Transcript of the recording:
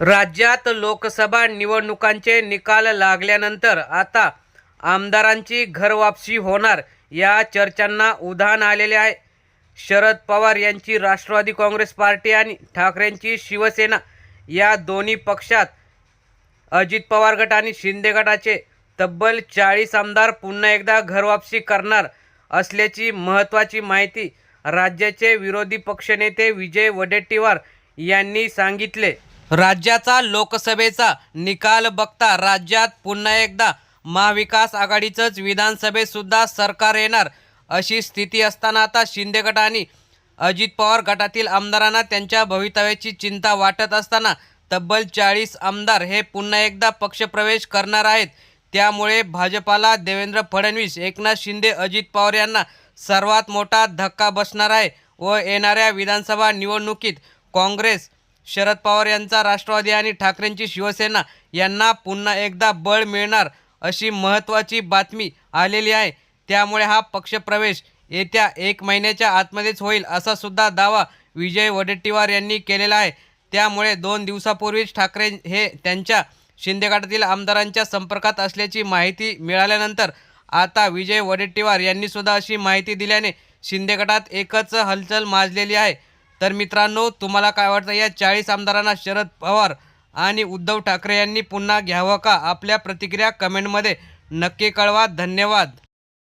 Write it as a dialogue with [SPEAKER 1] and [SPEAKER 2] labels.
[SPEAKER 1] राज्यात लोकसभा निवडणुकांचे निकाल लागल्यानंतर आता आमदारांची घरवापसी होणार या चर्चांना उधाण आलेले आहे. शरद पवार यांची राष्ट्रवादी काँग्रेस पार्टी आणि ठाकरेंची शिवसेना या दोन्ही पक्षात अजित पवार गट आणि शिंदे गटाचे तब्बल चाळीस आमदार पुन्हा एकदा घरवापसी करणार असल्याची महत्त्वाची माहिती राज्याचे विरोधी पक्षनेते विजय वडेट्टीवार यांनी सांगितले. राज्याचा लोकसभेचा निकाल बघता राज्यात पुन्हा एकदा महाविकास आघाडीचंच विधानसभेत सुद्धा सरकार येणार अशी स्थिती असताना आता शिंदे गट आणि अजित पवार गटातील आमदारांना त्यांच्या भवितव्याची चिंता वाटत असताना तब्बल चाळीस आमदार हे पुन्हा एकदा पक्षप्रवेश करणार आहेत. त्यामुळे भाजपाला देवेंद्र फडणवीस एकनाथ शिंदे अजित पवार यांना सर्वात मोठा धक्का बसणार आहे व येणाऱ्या विधानसभा निवडणुकीत काँग्रेस शरद पवार यांचा राष्ट्रवादी आणि ठाकरेंची शिवसेना यांना पुन्हा एकदा बळ मिळणार अशी महत्त्वाची बातमी आलेली आहे. त्यामुळे हा पक्षप्रवेश येत्या एक महिन्याच्या आतमध्येच होईल असा सुद्धा दावा विजय वडेट्टीवार यांनी केलेला आहे. त्यामुळे दोन दिवसापूर्वीच ठाकरे हे त्यांच्या शिंदेगटातील आमदारांच्या संपर्कात असल्याची माहिती मिळाल्यानंतर आता विजय वडेट्टीवार यांनीसुद्धा अशी माहिती दिल्याने शिंदेगटात एकच हलचल माजलेली आहे. तर मित्रांनो तुम्हाला काय वाटतं? या चाळीस आमदारांना शरद पवार आणि उद्धव ठाकरे यांनी पुन्हा घ्यावं का? आपल्या प्रतिक्रिया कमेंटमध्ये नक्की कळवा. धन्यवाद.